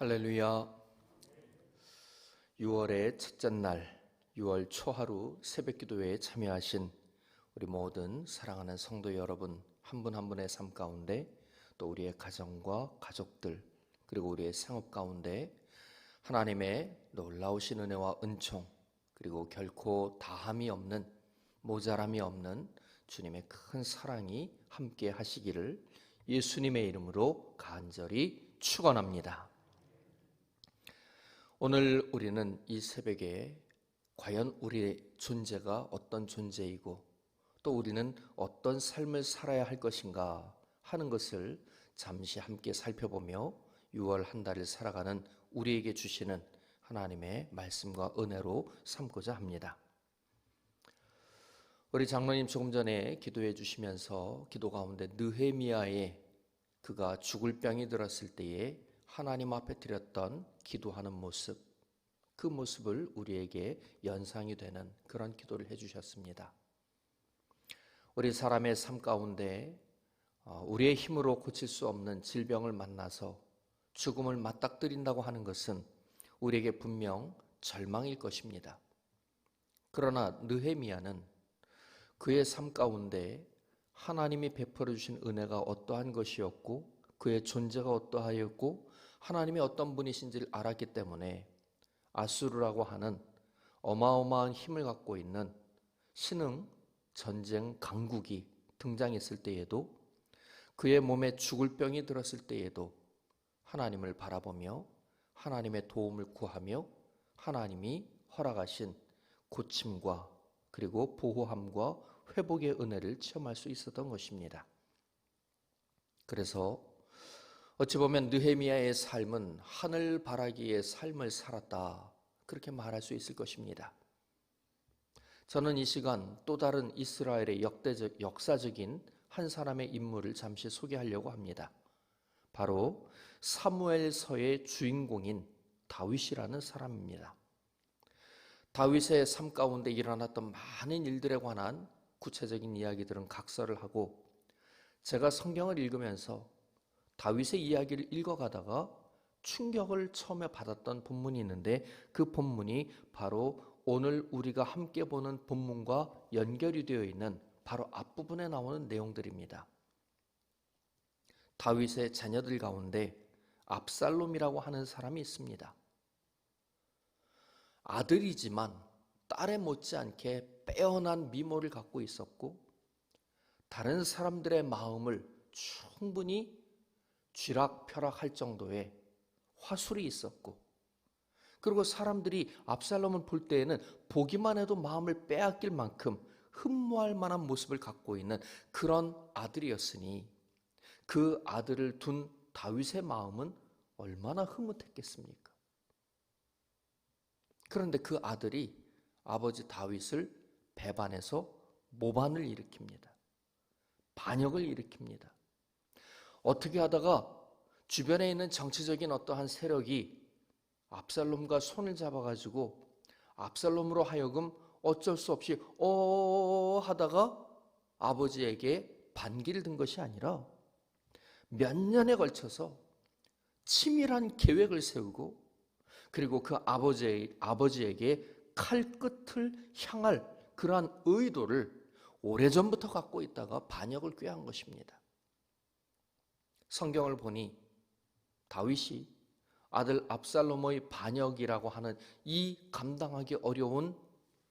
할렐루야. 6월의 첫째 날, 6월 초하루 새벽 기도회에 참여하신 우리 모든 사랑하는 성도 여러분, 한 분 한 분의 삶 가운데 또 우리의 가정과 가족들, 그리고 우리의 생업 가운데 하나님의 놀라우신 은혜와 은총, 그리고 결코 다함이 없는, 모자람이 없는 주님의 큰 사랑이 함께 하시기를 예수님의 이름으로 간절히 축원합니다. 오늘 우리는 이 새벽에 과연 우리의 존재가 어떤 존재이고 또 우리는 어떤 삶을 살아야 할 것인가 하는 것을 잠시 함께 살펴보며 6월 한 달을 살아가는 우리에게 주시는 하나님의 말씀과 은혜로 삼고자 합니다. 우리 장로님 조금 전에 기도해 주시면서 기도 가운데 느헤미야의 그가 죽을 병이 들었을 때에 하나님 앞에 드렸던 기도하는 모습, 그 모습을 우리에게 연상이 되는 그런 기도를 해주셨습니다. 우리 사람의 삶 가운데 어, 우리의 힘으로 고칠 수 없는 질병을 만나서 죽음을 맞닥뜨린다고 하는 것은 우리에게 분명 절망일 것입니다. 그러나 느헤미야는 그의 삶 가운데 하나님이 베풀어 주신 은혜가 어떠한 것이었고 그의 존재가 어떠하였고 하나님이 어떤 분이신지를 알았기 때문에 아수르라고 하는 어마어마한 힘을 갖고 있는 신흥 전쟁 강국이 등장했을 때에도 그의 몸에 죽을 병이 들었을 때에도 하나님을 바라보며 하나님의 도움을 구하며 하나님이 허락하신 고침과 그리고 보호함과 회복의 은혜를 체험할 수 있었던 것입니다. 그래서 어찌 보면 느헤미야의 삶은 하늘 바라기의 삶을 살았다. 그렇게 말할 수 있을 것입니다. 저는 이 시간 또 다른 이스라엘의 역대적, 역사적인 한 사람의 인물을 잠시 소개하려고 합니다. 바로 사무엘서의 주인공인 다윗이라는 사람입니다. 다윗의 삶 가운데 일어났던 많은 일들에 관한 구체적인 이야기들은 각설을 하고 제가 성경을 읽으면서 다윗의 이야기를 읽어가다가 충격을 처음에 받았던 본문이 있는데 그 본문이 바로 오늘 우리가 함께 보는 본문과 연결이 되어 있는 바로 앞부분에 나오는 내용들입니다. 다윗의 자녀들 가운데 압살롬이라고 하는 사람이 있습니다. 아들이지만 딸에 못지않게 빼어난 미모를 갖고 있었고 다른 사람들의 마음을 충분히 쥐락펴락할 정도의 화술이 있었고 그리고 사람들이 압살롬을 볼 때에는 보기만 해도 마음을 빼앗길 만큼 흠모할 만한 모습을 갖고 있는 그런 아들이었으니 그 아들을 둔 다윗의 마음은 얼마나 흐뭇했겠습니까? 그런데 그 아들이 아버지 다윗을 배반해서 모반을 일으킵니다. 반역을 일으킵니다. 어떻게 하다가 주변에 있는 정치적인 어떠한 세력이 압살롬과 손을 잡아가지고 압살롬으로 하여금 어쩔 수 없이 어 하다가 아버지에게 반기를 든 것이 아니라 몇 년에 걸쳐서 치밀한 계획을 세우고 그리고 그 아버지, 아버지에게 칼 끝을 향할 그러한 의도를 오래전부터 갖고 있다가 반역을 꾀한 것입니다. 성경을 보니 다윗이 아들 압살롬의 반역이라고 하는 이 감당하기 어려운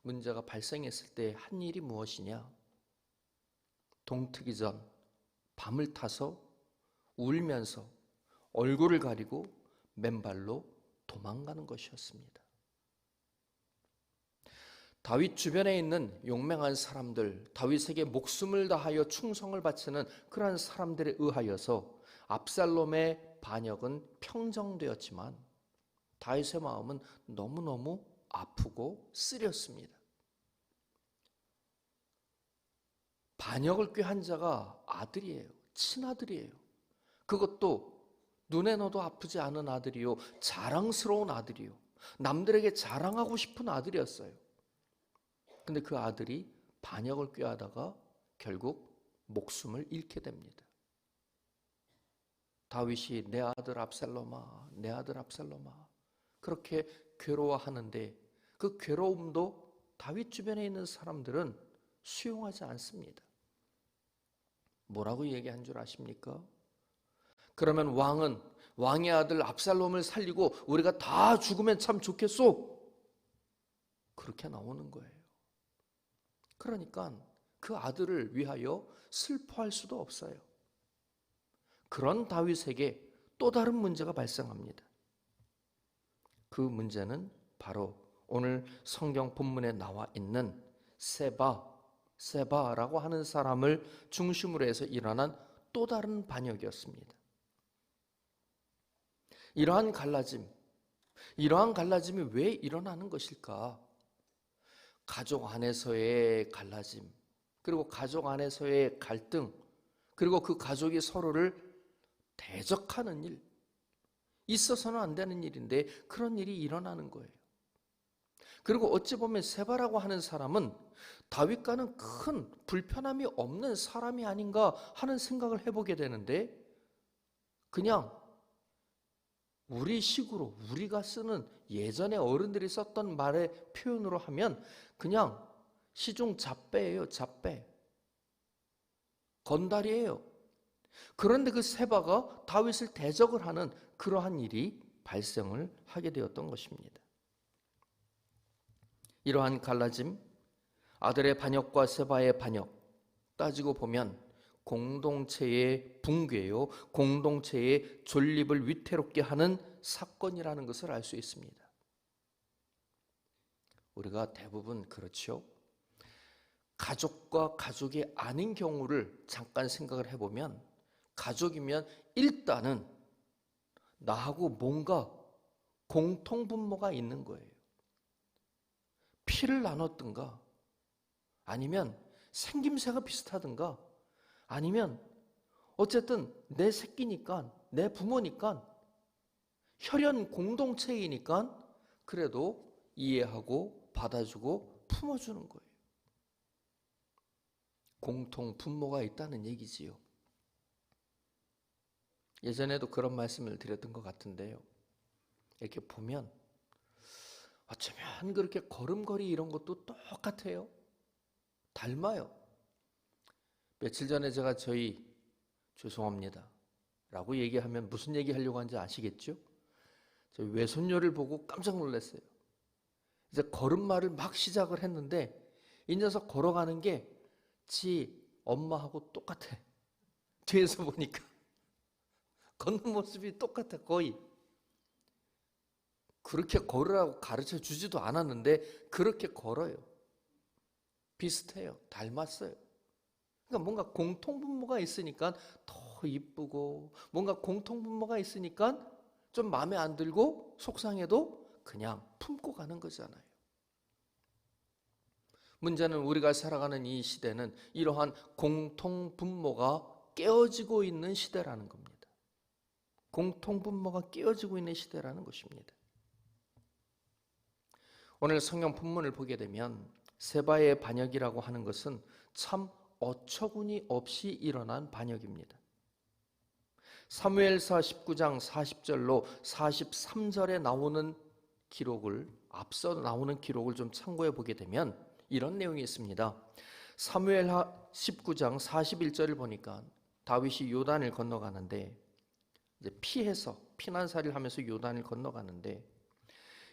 문제가 발생했을 때 한 일이 무엇이냐? 동트기 전 밤을 타서 울면서 얼굴을 가리고 맨발로 도망가는 것이었습니다. 다윗 주변에 있는 용맹한 사람들, 다윗에게 목숨을 다하여 충성을 바치는 그러한 사람들에 의하여서 압살롬의 반역은 평정되었지만 다윗의 마음은 너무너무 아프고 쓰렸습니다. 반역을 꾀한 자가 아들이에요. 친아들이에요. 그것도 눈에 넣어도 아프지 않은 아들이요. 자랑스러운 아들이요. 남들에게 자랑하고 싶은 아들이었어요. 근데 그 아들이 반역을 꾀하다가 결국 목숨을 잃게 됩니다. 다윗이 내 아들 압살롬아, 내 아들 압살롬아 그렇게 괴로워하는데 그 괴로움도 다윗 주변에 있는 사람들은 수용하지 않습니다. 뭐라고 얘기한 줄 아십니까? 그러면 왕은 왕의 아들 압살롬을 살리고 우리가 다 죽으면 참 좋겠소. 그렇게 나오는 거예요. 그러니까 그 아들을 위하여 슬퍼할 수도 없어요. 그런 다윗에게 또 다른 문제가 발생합니다. 그 문제는 바로 오늘 성경 본문에 나와 있는 세바, 세바라고 하는 사람을 중심으로 해서 일어난 또 다른 반역이었습니다. 이러한 갈라짐, 이러한 갈라짐이 왜 일어나는 것일까? 가족 안에서의 갈라짐, 그리고 가족 안에서의 갈등, 그리고 그 가족이 서로를 대적하는 일, 있어서는 안 되는 일인데 그런 일이 일어나는 거예요. 그리고 어찌 보면 세바라고 하는 사람은 다윗과는 큰 불편함이 없는 사람이 아닌가 하는 생각을 해보게 되는데 그냥 우리 식으로 우리가 쓰는 예전에 어른들이 썼던 말의 표현으로 하면 그냥 시중 잡배예요, 잡배. 건달이에요. 그런데 그 세바가 다윗을 대적을 하는 그러한 일이 발생을 하게 되었던 것입니다. 이러한 갈라짐, 아들의 반역과 세바의 반역 따지고 보면 공동체의 붕괴요, 공동체의 존립을 위태롭게 하는 사건이라는 것을 알 수 있습니다. 우리가 대부분 그렇죠. 가족과 가족이 아닌 경우를 잠깐 생각을 해보면 가족이면 일단은 나하고 뭔가 공통분모가 있는 거예요. 피를 나눴든가 아니면 생김새가 비슷하든가 아니면 어쨌든 내 새끼니까 내 부모니까 혈연 공동체이니까 그래도 이해하고 받아주고 품어주는 거예요. 공통 분모가 있다는 얘기지요. 예전에도 그런 말씀을 드렸던 것 같은데요. 이렇게 보면 어쩌면 그렇게 걸음걸이 이런 것도 똑같아요. 닮아요. 며칠 전에 제가 저희 죄송합니다. 라고 얘기하면 무슨 얘기 하려고 하는지 아시겠죠? 저희 외손녀를 보고 깜짝 놀랐어요. 이제 걸음마를 막 시작을 했는데 이 녀석 걸어가는 게 지 엄마하고 똑같아. 뒤에서 보니까 걷는 모습이 똑같아 거의. 그렇게 걸으라고 가르쳐 주지도 않았는데 그렇게 걸어요. 비슷해요. 닮았어요. 그러니까 뭔가 공통분모가 있으니까 더 이쁘고 뭔가 공통분모가 있으니까 좀 마음에 안 들고 속상해도 그냥 품고 가는 거잖아요. 문제는 우리가 살아가는 이 시대는 이러한 공통분모가 깨어지고 있는 시대라는 겁니다. 공통분모가 깨어지고 있는 시대라는 것입니다. 오늘 성경 본문을 보게 되면 세바의 반역이라고 하는 것은 참 어처구니 없이 일어난 반역입니다. 사무엘사 19장 40절로 43절에 나오는 기록을 앞서 나오는 기록을 좀 참고해 보게 되면 이런 내용이 있습니다. 사무엘하 19장 41절을 보니까 다윗이 요단을 건너가는데 이제 피해서 피난살이를 하면서 요단을 건너가는데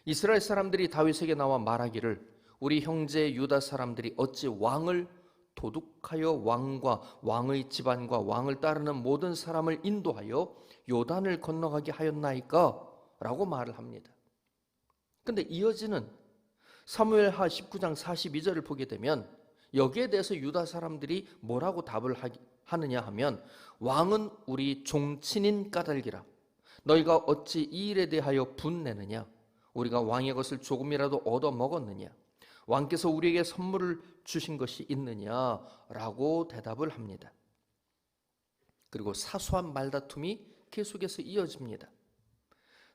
이스라엘 사람들이 다윗에게 나와 말하기를 우리 형제 유다 사람들이 어찌 왕을 도둑하여 왕과 왕의 집안과 왕을 따르는 모든 사람을 인도하여 요단을 건너가게 하였나이까? 라고 말을 합니다. 근데 이어지는 사무엘하 19장 42절을 보게 되면 여기에 대해서 유다 사람들이 뭐라고 답을 하느냐 하면 왕은 우리 종친인 까닭이라 너희가 어찌 이 일에 대하여 분내느냐 우리가 왕의 것을 조금이라도 얻어 먹었느냐 왕께서 우리에게 선물을 주신 것이 있느냐라고 대답을 합니다. 그리고 사소한 말다툼이 계속해서 이어집니다.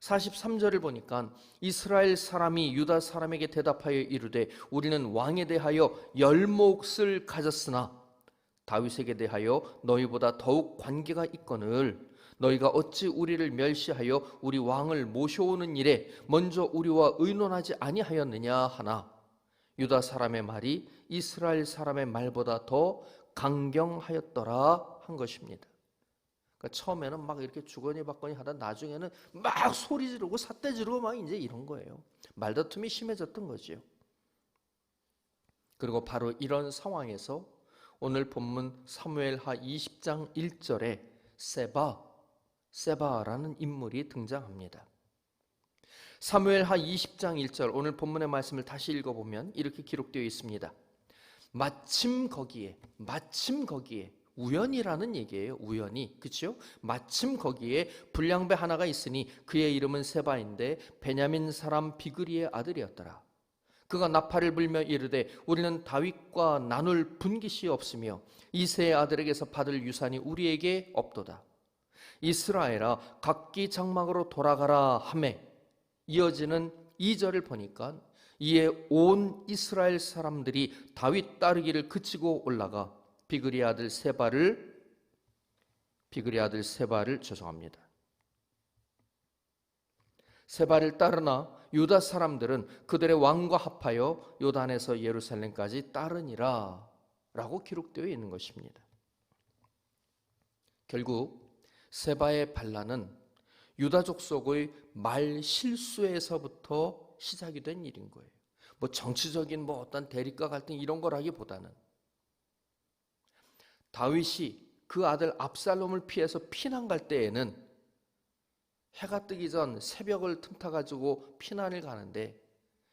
43절을 보니까 이스라엘 사람이 유다 사람에게 대답하여 이르되 우리는 왕에 대하여 열 몫을 가졌으나 다윗에게 대하여 너희보다 더욱 관계가 있거늘 너희가 어찌 우리를 멸시하여 우리 왕을 모셔오는 일에 먼저 우리와 의논하지 아니하였느냐 하나 유다 사람의 말이 이스라엘 사람의 말보다 더 강경하였더라 한 것입니다. 그러니까 처음에는 막 이렇게 주거니 받거니 하다 나중에는 막 소리 지르고 삿대 지르고 막 이제 이런 거예요. 말다툼이 심해졌던 거지요. 그리고 바로 이런 상황에서 오늘 본문 사무엘하 20장 1절에 세바 세바라는 인물이 등장합니다. 사무엘하 20장 1절 오늘 본문의 말씀을 다시 읽어 보면 이렇게 기록되어 있습니다. 마침 거기에 마침 거기에 우연이라는 얘기예요. 우연히 그렇죠? 마침 거기에 불량배 하나가 있으니 그의 이름은 세바인데 베냐민 사람 비그리의 아들이었더라. 그가 나팔을 불며 이르되 우리는 다윗과 나눌 분깃이 없으며 이세의 아들에게서 받을 유산이 우리에게 없도다. 이스라엘아 각기 장막으로 돌아가라 하매 이어지는 2절을 보니까 이에 온 이스라엘 사람들이 다윗 따르기를 그치고 올라가 비그리 아들 세바를 비그리 아들 세바를 죄송합니다. 세바를 따르나 유다 사람들은 그들의 왕과 합하여 요단에서 예루살렘까지 따르니라 라고 기록되어 있는 것입니다. 결국 세바의 반란은 유다족 속의 말 실수에서부터 시작이 된 일인 거예요. 뭐 정치적인 뭐 어떤 대립과 갈등 이런 거라기보다는 다윗이 그 아들 압살롬을 피해서 피난 갈 때에는 해가 뜨기 전 새벽을 틈타 가지고 피난을 가는데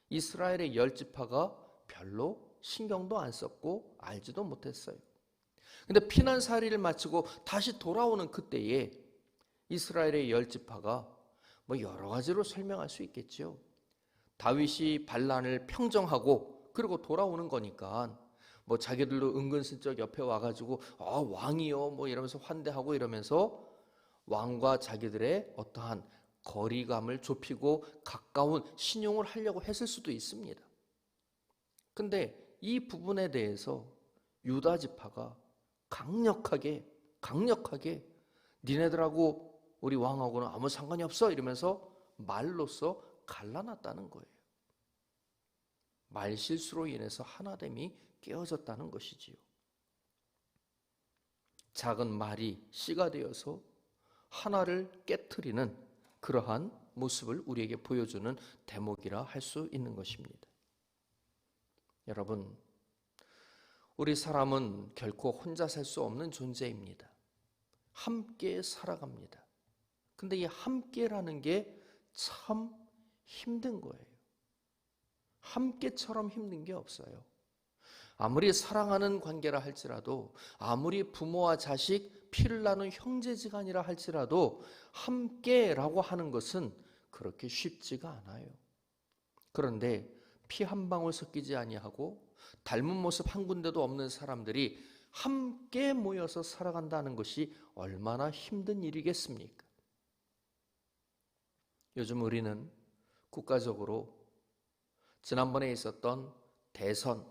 이스라엘의 열 지파가 별로 신경도 안 썼고 알지도 못했어요. 근데 피난 사리를 마치고 다시 돌아오는 그때에 이스라엘의 열 지파가 뭐 여러 가지로 설명할 수 있겠죠. 다윗이 반란을 평정하고 그리고 돌아오는 거니까 뭐 자기들도 은근슬쩍 옆에 와가지고 아 왕이요 뭐 이러면서 환대하고 이러면서 왕과 자기들의 어떠한 거리감을 좁히고 가까운 신용을 하려고 했을 수도 있습니다. 근데 이 부분에 대해서 유다 지파가 강력하게 강력하게 니네들하고 우리 왕하고는 아무 상관이 없어 이러면서 말로써 갈라놨다는 거예요. 말 실수로 인해서 하나됨이 깨어졌다는 것이지요. 작은 말이 씨가 되어서 하나를 깨뜨리는 그러한 모습을 우리에게 보여주는 대목이라 할 수 있는 것입니다. 여러분, 우리 사람은 결코 혼자 살 수 없는 존재입니다. 함께 살아갑니다. 근데 이 함께라는 게 참 힘든 거예요. 함께처럼 힘든 게 없어요. 아무리 사랑하는 관계라 할지라도, 아무리 부모와 자식, 피를 나눈 형제지간이라 할지라도, 함께라고 하는 것은 그렇게 쉽지가 않아요. 그런데 피 한 방울 섞이지 아니하고, 닮은 모습 한 군데도 없는 사람들이 함께 모여서 살아간다는 것이 얼마나 힘든 일이겠습니까? 요즘 우리는 국가적으로 지난번에 있었던 대선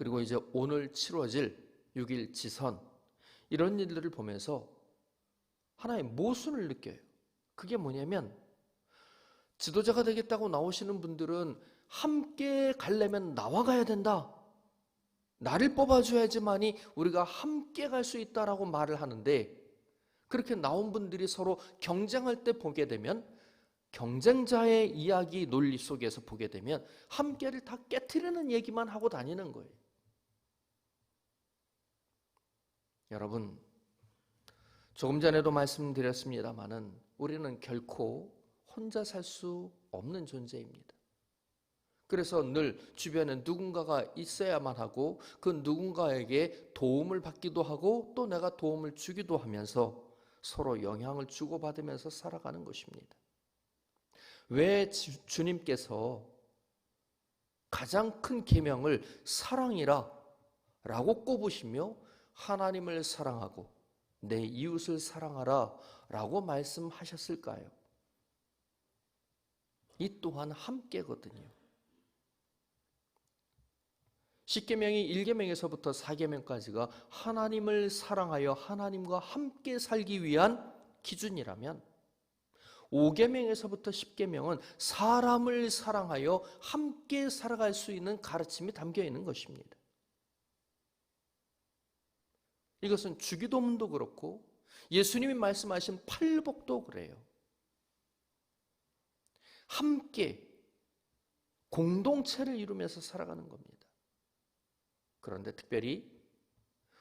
그리고 이제 오늘 치러질 6일 지선 이런 일들을 보면서 하나의 모순을 느껴요. 그게 뭐냐면 지도자가 되겠다고 나오시는 분들은 함께 가려면 나와 가야 된다. 나를 뽑아줘야지만이 우리가 함께 갈 수 있다라고 말을 하는데 그렇게 나온 분들이 서로 경쟁할 때 보게 되면 경쟁자의 이야기 논리 속에서 보게 되면 함께를 다 깨뜨리는 얘기만 하고 다니는 거예요. 여러분, 조금 전에도 말씀드렸습니다만은 우리는 결코 혼자 살 수 없는 존재입니다. 그래서 늘 주변에 누군가가 있어야만 하고 그 누군가에게 도움을 받기도 하고 또 내가 도움을 주기도 하면서 서로 영향을 주고받으면서 살아가는 것입니다. 왜 주님께서 가장 큰 계명을 사랑이라 라고 꼽으시며 하나님을 사랑하고 내 이웃을 사랑하라 라고 말씀하셨을까요? 이 또한 함께거든요. 십계명이 1계명에서부터 4계명까지가 하나님을 사랑하여 하나님과 함께 살기 위한 기준이라면 5계명에서부터 10계명은 사람을 사랑하여 함께 살아갈 수 있는 가르침이 담겨 있는 것입니다. 이것은 주기도문도 그렇고 예수님이 말씀하신 팔복도 그래요. 함께 공동체를 이루면서 살아가는 겁니다. 그런데 특별히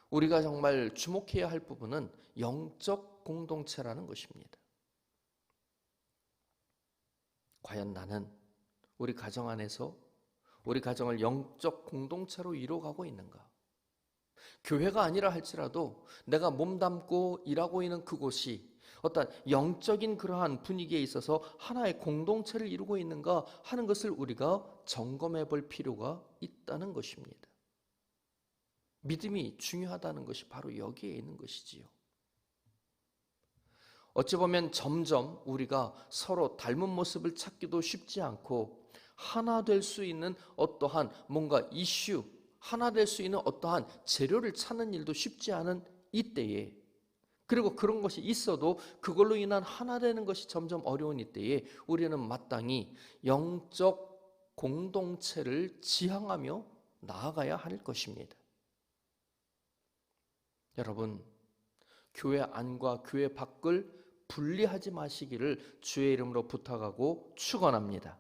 우리가 정말 주목해야 할 부분은 영적 공동체라는 것입니다. 과연 나는 우리 가정 안에서 우리 가정을 영적 공동체로 이루어가고 있는가? 교회가 아니라 할지라도 내가 몸담고 일하고 있는 그곳이 어떤 영적인 그러한 분위기에 있어서 하나의 공동체를 이루고 있는가 하는 것을 우리가 점검해 볼 필요가 있다는 것입니다. 믿음이 중요하다는 것이 바로 여기에 있는 것이지요. 어찌 보면 점점 우리가 서로 닮은 모습을 찾기도 쉽지 않고 하나 될 수 있는 어떠한 뭔가 이슈, 하나 될 수 있는 어떠한 재료를 찾는 일도 쉽지 않은 이때에 그리고 그런 것이 있어도 그걸로 인한 하나 되는 것이 점점 어려운 이때에 우리는 마땅히 영적 공동체를 지향하며 나아가야 할 것입니다. 여러분, 교회 안과 교회 밖을 분리하지 마시기를 주의 이름으로 부탁하고 축원합니다.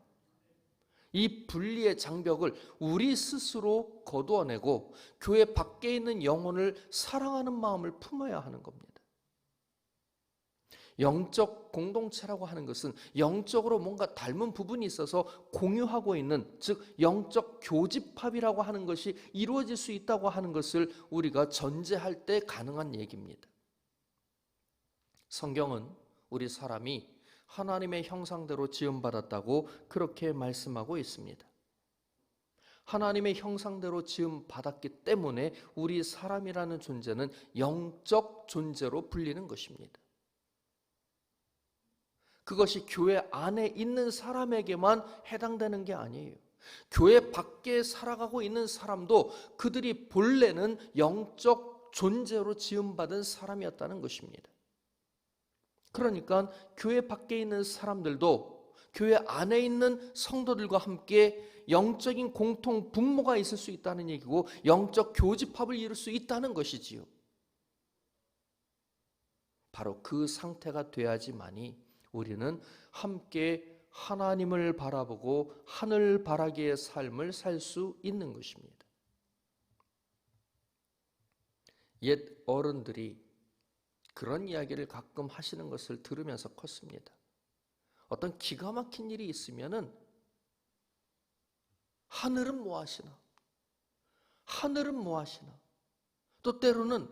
이 분리의 장벽을 우리 스스로 거두어내고 교회 밖에 있는 영혼을 사랑하는 마음을 품어야 하는 겁니다. 영적 공동체라고 하는 것은 영적으로 뭔가 닮은 부분이 있어서 공유하고 있는 즉 영적 교집합이라고 하는 것이 이루어질 수 있다고 하는 것을 우리가 전제할 때 가능한 얘기입니다. 성경은 우리 사람이 하나님의 형상대로 지음받았다고 그렇게 말씀하고 있습니다. 하나님의 형상대로 지음받았기 때문에 우리 사람이라는 존재는 영적 존재로 불리는 것입니다. 그것이 교회 안에 있는 사람에게만 해당되는 게 아니에요. 교회 밖에 살아가고 있는 사람도 그들이 본래는 영적 존재로 지음받은 사람이었다는 것입니다. 그러니까 교회 밖에 있는 사람들도 교회 안에 있는 성도들과 함께 영적인 공통 분모가 있을 수 있다는 얘기고 영적 교집합을 이룰 수 있다는 것이지요. 바로 그 상태가 돼야지만이 우리는 함께 하나님을 바라보고 하늘 바라기의 삶을 살 수 있는 것입니다. 옛 어른들이 그런 이야기를 가끔 하시는 것을 들으면서 컸습니다. 어떤 기가 막힌 일이 있으면은 하늘은 뭐 하시나? 하늘은 뭐 하시나? 또 때로는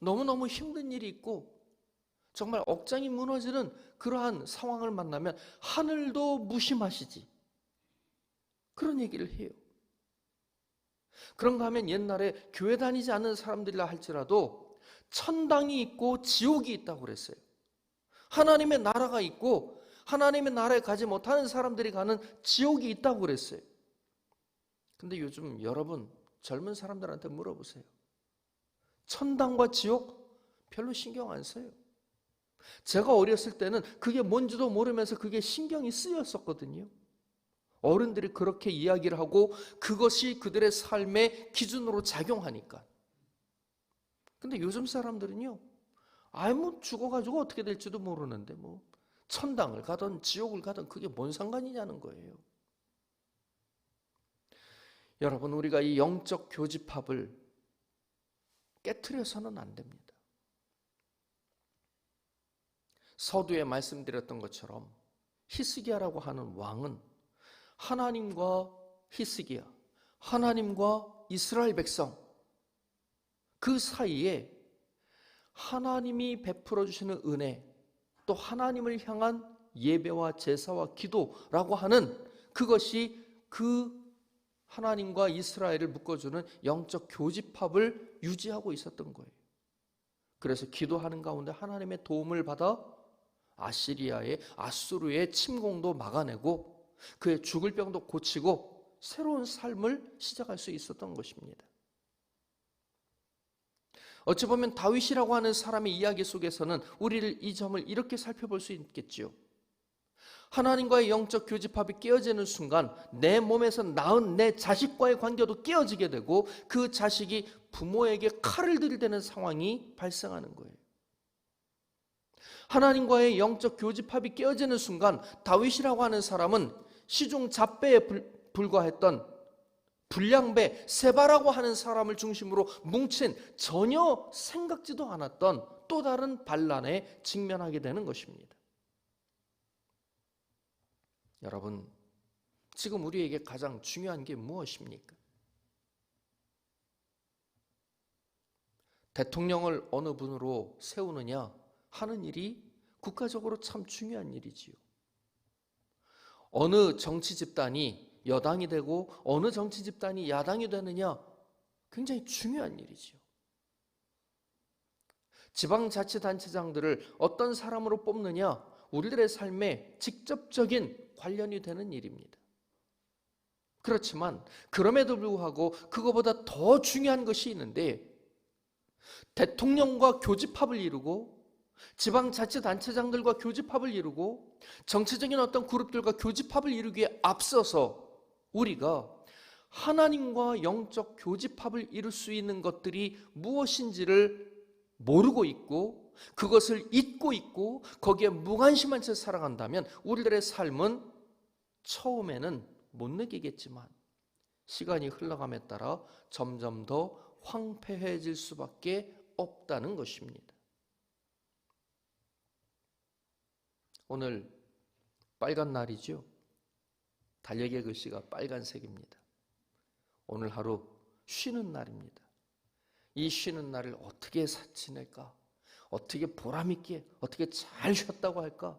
너무너무 힘든 일이 있고 정말 억장이 무너지는 그러한 상황을 만나면 하늘도 무심하시지. 그런 얘기를 해요. 그런가 하면 옛날에 교회 다니지 않는 사람들이라 할지라도 천당이 있고 지옥이 있다고 그랬어요. 하나님의 나라가 있고 하나님의 나라에 가지 못하는 사람들이 가는 지옥이 있다고 그랬어요. 근데 요즘 여러분 젊은 사람들한테 물어보세요. 천당과 지옥 별로 신경 안 써요. 제가 어렸을 때는 그게 뭔지도 모르면서 그게 신경이 쓰였었거든요. 어른들이 그렇게 이야기를 하고 그것이 그들의 삶의 기준으로 작용하니까. 근데 요즘 사람들은요, 뭐 죽어가지고 어떻게 될지도 모르는데, 뭐, 천당을 가든 지옥을 가든 그게 뭔 상관이냐는 거예요. 여러분, 우리가 이 영적 교집합을 깨트려서는 안 됩니다. 서두에 말씀드렸던 것처럼 히스기야라고 하는 왕은 하나님과 히스기야, 하나님과 이스라엘 백성 그 사이에 하나님이 베풀어 주시는 은혜 또 하나님을 향한 예배와 제사와 기도라고 하는 그것이 그 하나님과 이스라엘을 묶어주는 영적 교집합을 유지하고 있었던 거예요. 그래서 기도하는 가운데 하나님의 도움을 받아 아시리아의 아수르의 침공도 막아내고 그의 죽을 병도 고치고 새로운 삶을 시작할 수 있었던 것입니다. 어찌 보면 다윗이라고 하는 사람의 이야기 속에서는 우리를 이 점을 이렇게 살펴볼 수 있겠지요. 하나님과의 영적 교집합이 깨어지는 순간 내 몸에서 낳은 내 자식과의 관계도 깨어지게 되고 그 자식이 부모에게 칼을 들이대는 상황이 발생하는 거예요. 하나님과의 영적 교집합이 깨어지는 순간 다윗이라고 하는 사람은 시중 잡배에 불과했던 불량배 세바라고 하는 사람을 중심으로 뭉친 전혀 생각지도 않았던 또 다른 반란에 직면하게 되는 것입니다. 여러분, 지금 우리에게 가장 중요한 게 무엇입니까? 대통령을 어느 분으로 세우느냐 하는 일이 국가적으로 참 중요한 일이지요. 어느 정치 집단이 여당이 되고 어느 정치 집단이 야당이 되느냐 굉장히 중요한 일이지요. 지방자치단체장들을 어떤 사람으로 뽑느냐 우리들의 삶에 직접적인 관련이 되는 일입니다. 그렇지만 그럼에도 불구하고 그거보다 더 중요한 것이 있는데 대통령과 교집합을 이루고 지방자치단체장들과 교집합을 이루고 정치적인 어떤 그룹들과 교집합을 이루기에 앞서서 우리가 하나님과 영적 교집합을 이룰 수 있는 것들이 무엇인지를 모르고 있고 그것을 잊고 있고 거기에 무관심한 채 살아간다면 우리들의 삶은 처음에는 못 느끼겠지만 시간이 흘러감에 따라 점점 더 황폐해질 수밖에 없다는 것입니다. 오늘 빨간 날이죠. 달력의 글씨가 빨간색입니다. 오늘 하루 쉬는 날입니다. 이 쉬는 날을 어떻게 지낼까? 어떻게 보람있게, 어떻게 잘 쉬었다고 할까?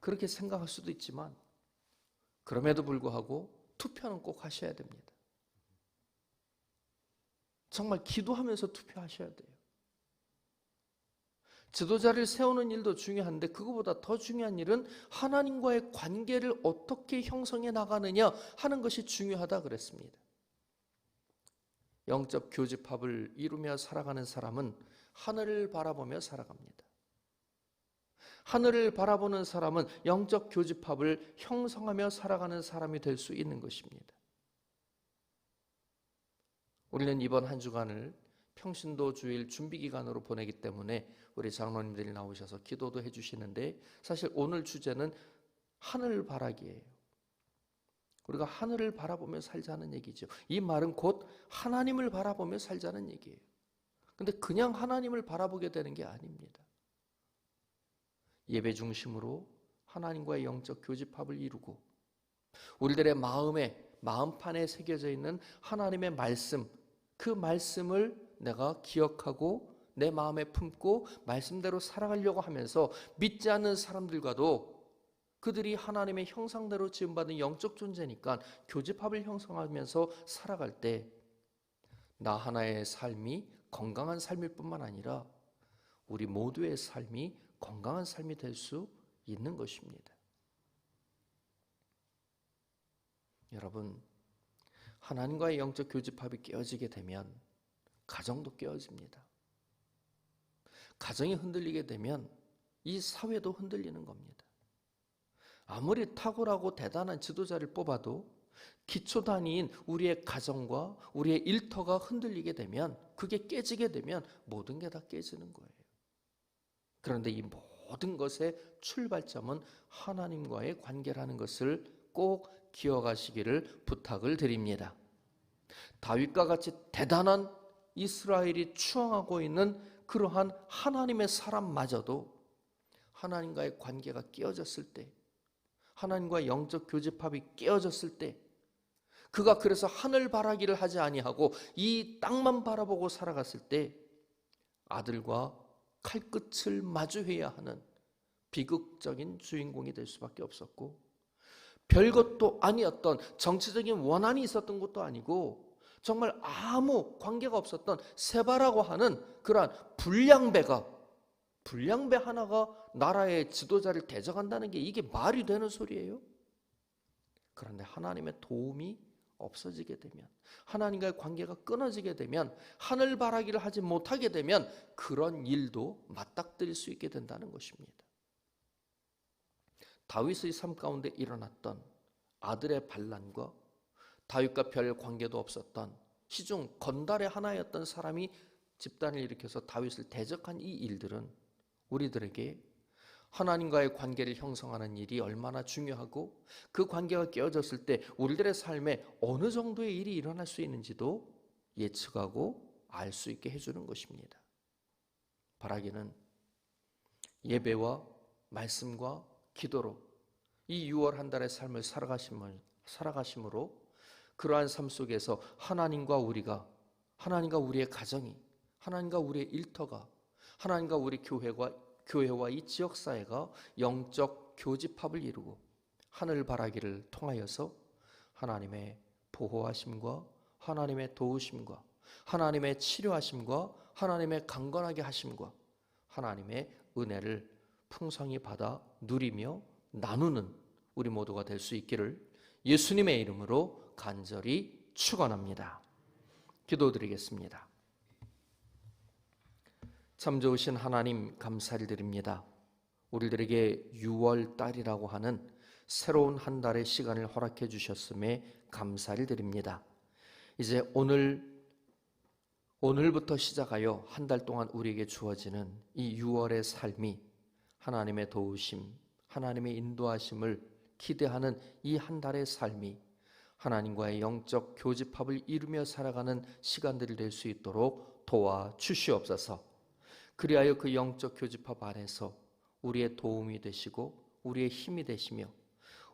그렇게 생각할 수도 있지만, 그럼에도 불구하고 투표는 꼭 하셔야 됩니다. 정말 기도하면서 투표하셔야 돼요. 지도자를 세우는 일도 중요한데 그거보다 더 중요한 일은 하나님과의 관계를 어떻게 형성해 나가느냐 하는 것이 중요하다 그랬습니다. 영적 교집합을 이루며 살아가는 사람은 하늘을 바라보며 살아갑니다. 하늘을 바라보는 사람은 영적 교집합을 형성하며 살아가는 사람이 될 수 있는 것입니다. 우리는 이번 한 주간을 평신도 주일 준비 기간으로 보내기 때문에 우리 장로님들이 나오셔서 기도도 해주시는데 사실 오늘 주제는 하늘 바라기예요. 우리가 하늘을 바라보며 살자는 얘기죠. 이 말은 곧 하나님을 바라보며 살자는 얘기예요. 근데 그냥 하나님을 바라보게 되는 게 아닙니다. 예배 중심으로 하나님과의 영적 교집합을 이루고 우리들의 마음에 마음판에 새겨져 있는 하나님의 말씀 그 말씀을 내가 기억하고 내 마음에 품고 말씀대로 살아가려고 하면서 믿지 않는 사람들과도 그들이 하나님의 형상대로 지음받은 영적 존재니까 교집합을 형성하면서 살아갈 때 나 하나의 삶이 건강한 삶일 뿐만 아니라 우리 모두의 삶이 건강한 삶이 될 수 있는 것입니다. 여러분, 하나님과의 영적 교집합이 깨어지게 되면 가정도 깨어집니다. 가정이 흔들리게 되면 이 사회도 흔들리는 겁니다. 아무리 탁월하고 대단한 지도자를 뽑아도 기초 단위인 우리의 가정과 우리의 일터가 흔들리게 되면 그게 깨지게 되면 모든 게 다 깨지는 거예요. 그런데 이 모든 것의 출발점은 하나님과의 관계라는 것을 꼭 기억하시기를 부탁을 드립니다. 다윗과 같이 대단한 이스라엘이 추앙하고 있는 그러한 하나님의 사람마저도 하나님과의 관계가 깨어졌을 때, 하나님과 영적 교집합이 깨어졌을 때, 그가 그래서 하늘 바라기를 하지 아니하고 이 땅만 바라보고 살아갔을 때 아들과 칼끝을 마주해야 하는 비극적인 주인공이 될 수밖에 없었고 별것도 아니었던 정치적인 원한이 있었던 것도 아니고 정말 아무 관계가 없었던 세바라고 하는 그러한 불량배가 불량배 하나가 나라의 지도자를 대적한다는 게 이게 말이 되는 소리예요? 그런데 하나님의 도움이 없어지게 되면 하나님과의 관계가 끊어지게 되면 하늘 바라기를 하지 못하게 되면 그런 일도 맞닥뜨릴 수 있게 된다는 것입니다. 다윗의 삶 가운데 일어났던 아들의 반란과 다윗과 별 관계도 없었던 시중 건달의 하나였던 사람이 집단을 일으켜서 다윗을 대적한 이 일들은 우리들에게 하나님과의 관계를 형성하는 일이 얼마나 중요하고 그 관계가 깨어졌을 때 우리들의 삶에 어느 정도의 일이 일어날 수 있는지도 예측하고 알 수 있게 해주는 것입니다. 바라기는 예배와 말씀과 기도로 이 6월 한 달의 삶을 살아가심을, 살아가심으로 그러한 삶 속에서 하나님과 우리가 하나님과 우리의 가정이 하나님과 우리의 일터가 하나님과 우리 교회가 교회와 이 지역 사회가 영적 교집합을 이루고 하늘 바라기를 통하여서 하나님의 보호하심과 하나님의 도우심과 하나님의 치료하심과 하나님의 강건하게 하심과 하나님의 은혜를 풍성히 받아 누리며 나누는 우리 모두가 될 수 있기를 예수님의 이름으로 간절히 축원합니다. 기도드리겠습니다. 참 좋으신 하나님 감사를 드립니다. 우리들에게 6월 달이라고 하는 새로운 한 달의 시간을 허락해 주셨음에 감사를 드립니다. 이제 오늘 오늘부터 시작하여 한 달 동안 우리에게 주어지는 이 6월의 삶이 하나님의 도우심, 하나님의 인도하심을 기대하는 이 한 달의 삶이 하나님과의 영적 교집합을 이루며 살아가는 시간들이 될 수 있도록 도와 주시옵소서. 그리하여 그 영적 교집합 안에서 우리의 도움이 되시고 우리의 힘이 되시며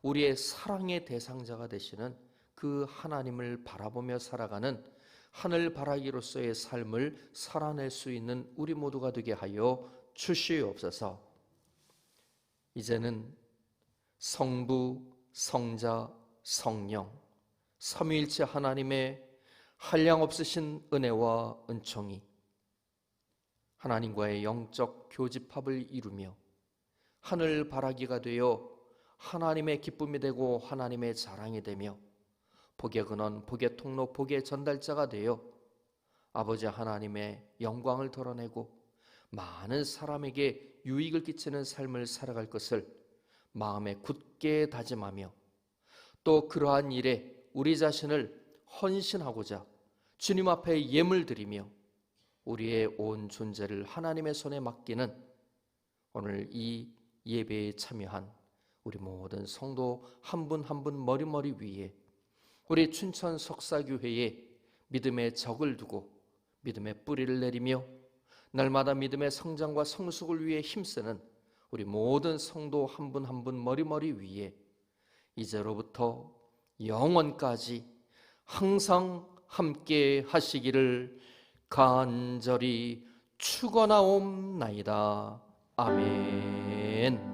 우리의 사랑의 대상자가 되시는 그 하나님을 바라보며 살아가는 하늘 바라기로서의 삶을 살아낼 수 있는 우리 모두가 되게 하여 주시옵소서. 이제는 성부, 성자, 성령, 삼위일체 하나님의 한량 없으신 은혜와 은총이 하나님과의 영적 교집합을 이루며 하늘 바라기가 되어 하나님의 기쁨이 되고 하나님의 자랑이 되며 복의 근원, 복의 통로, 복의 전달자가 되어 아버지 하나님의 영광을 드러내고 많은 사람에게 유익을 끼치는 삶을 살아갈 것을 마음에 굳게 다짐하며 또 그러한 일에 우리 자신을 헌신하고자 주님 앞에 예물 드리며 우리의 온 존재를 하나님의 손에 맡기는 오늘 이 예배에 참여한 우리 모든 성도 한 분 한 분 머리머리 위에 우리 춘천 석사교회에 믿음의 적을 두고 믿음의 뿌리를 내리며 날마다 믿음의 성장과 성숙을 위해 힘쓰는 우리 모든 성도 한 분 한 분 머리머리 위에 이제로부터 영원까지 항상 함께 하시기를 간절히 축원하옵나이다. 아멘.